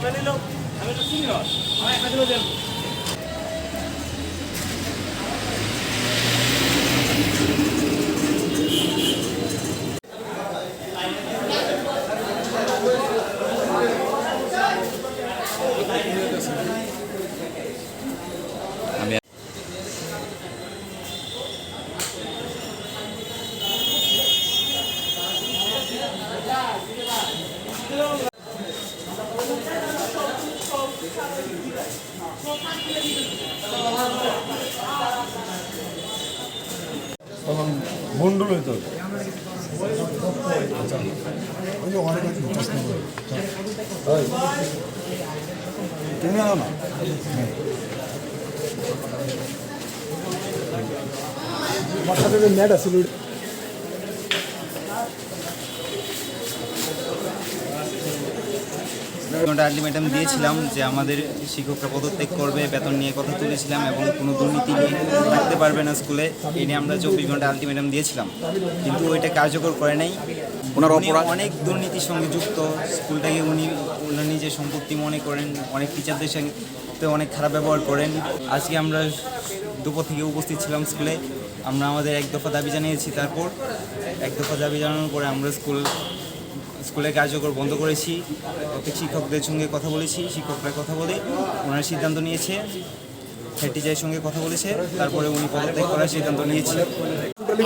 একবার নিল আমি তো সিনিয়র। আমার এক হাজারও দেবো তখন বন্ডল হইতো ওই আছে তাই? তুমি আনো না? আমার সাথে নেট আছে ঘণ্টা আলটিমেটাম দিয়েছিলাম যে আমাদের শিক্ষকরা পদত্যাগ করবে বেতন নিয়ে কথা তুলেছিলাম এবং কোনো দুর্নীতি নিয়ে থাকতে পারবে না স্কুলে এই নিয়ে আমরা চব্বিশ ঘণ্টা আলটিমেটাম দিয়েছিলাম। কিন্তু ওইটা কার্যকর করে নাই। ওনার অপরাধ? অনেক দুর্নীতির সঙ্গে যুক্ত। স্কুলটাকে উনি ওনার নিজের সম্পত্তি মনে করেন অনেক টিচারদের সঙ্গে অনেক খারাপ ব্যবহার করেন। আজকে আমরা দুপুর থেকে উপস্থিত ছিলাম স্কুলে। আমরা আমাদের এক দফা দাবি জানিয়েছি তারপর। এক দফা দাবি জানানোর পরে আমরা স্কুল স্কুলের কার্যকর বন্ধ করেছি। প্রত্যেক শিক্ষকদের সঙ্গে কথা বলেছি, শিক্ষকরা কথা বলে, ওনার সিদ্ধান্ত নিয়েছে। হেড টিচারের সঙ্গে কথা বলেছে, তারপরে উনি পদত্যাগ করার সিদ্ধান্ত নিয়েছে।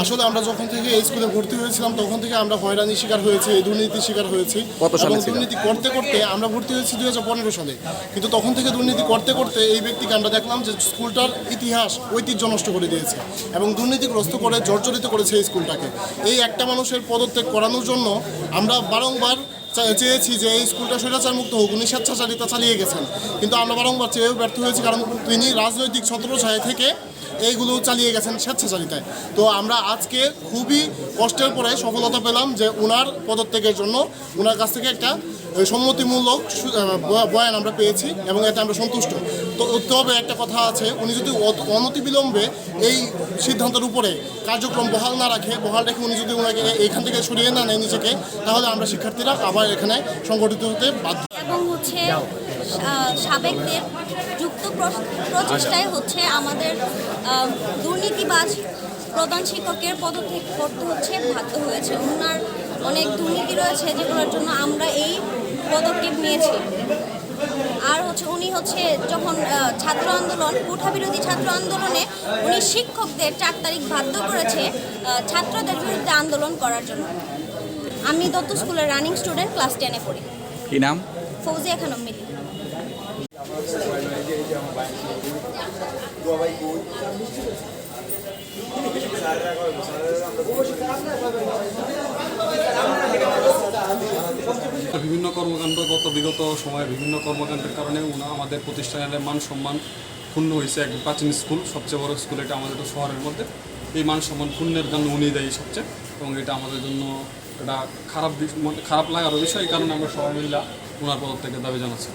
আসলে আমরা যখন থেকে এই স্কুলে ভর্তি হয়েছিলাম তখন থেকে আমরা হয়রানির শিকার হয়েছি দুর্নীতির শিকার হয়েছি। এবং দুর্নীতি করতে করতে আমরা ভর্তি হয়েছি দুই হাজার পনেরো সালে। কিন্তু তখন থেকে দুর্নীতি করতে করতে এই ব্যক্তিকে আমরা দেখলাম যে স্কুলটার ইতিহাস ঐতিহ্য নষ্ট করে দিয়েছে এবং দুর্নীতিগ্রস্ত করে জর্জরিত করেছে এই স্কুলটাকে। এই একটা মানুষের পদত্যাগ করানোর জন্য আমরা বারংবার চেয়েছি যে এই স্কুলটা স্বৈরাচার মুক্ত হোক, উনি স্বেচ্ছাচারিতা চালিয়ে গেছেন। কিন্তু আমরা বারংবার চেয়েও ব্যর্থ হয়েছি, কারণ তিনি রাজনৈতিক ছত্রছায়া থেকে এইগুলো চালিয়ে গেছেন স্বেচ্ছাচারিতায়। তো আমরা আজকে খুবই কষ্টের পরে সফলতা পেলাম যে ওনার পদত্যাগের জন্য ওনার কাছ থেকে একটা সম্মতিমূলক বয়ান আমরা পেয়েছি এবং এতে আমরা সন্তুষ্ট। তো তবে একটা কথা আছে উনি যদি অত- অনতিবিলম্বে এই সিদ্ধান্তের উপরে কার্যক্রম বহাল না রাখে বহাল রেখে উনি যদি ওনাকে এখান থেকে সরিয়ে না নেয় নিজেকে তাহলে আমরা শিক্ষার্থীরা আবার এখানে সংগঠিত হতে বাধ্য। এবং হচ্ছে সাবেকদের যুক্ত প্রচেষ্টায় হচ্ছে আমাদের দুর্নীতিবাজ প্রধান শিক্ষকের পদত্যাগ করতে হচ্ছে বাধ্য হয়েছে। ওনার অনেক দুর্নীতি রয়েছে যেগুলোর জন্য আমরা এই পদক্ষেপ নিয়েছে আর হচ্ছে উনি হচ্ছে যখন ছাত্র আন্দোলন কোঠা বিরোধী ছাত্র আন্দোলনে উনি শিক্ষকদের চার তারিখ বাধ্য করেছে ছাত্রদের বিরুদ্ধে আন্দোলন করার জন্য। আমি দত্ত স্কুলের রানিং স্টুডেন্ট ক্লাস টেনে পড়ি। কি নাম? ফৌজিয়া খানম মিলি। কর্মকাণ্ড গত বিগত সময়ে বিভিন্ন কর্মকাণ্ডের কারণে উনা আমাদের প্রতিষ্ঠানের মান সম্মান ক্ষুণ্ণ হয়েছে এক প্রাচীন স্কুল, সবচেয়ে বড় স্কুল এটা আমাদের শহরের মধ্যে। এই মান সম্মান ক্ষুণ্ণের জন্য উনি দেয় সবচেয়ে এবং এটা আমাদের জন্য এটা খারাপ মানে খারাপ লাগার বিষয়, এই কারণে আমরা সবাই মিলে ওনার পদত্যাগের দাবি জানাচ্ছি।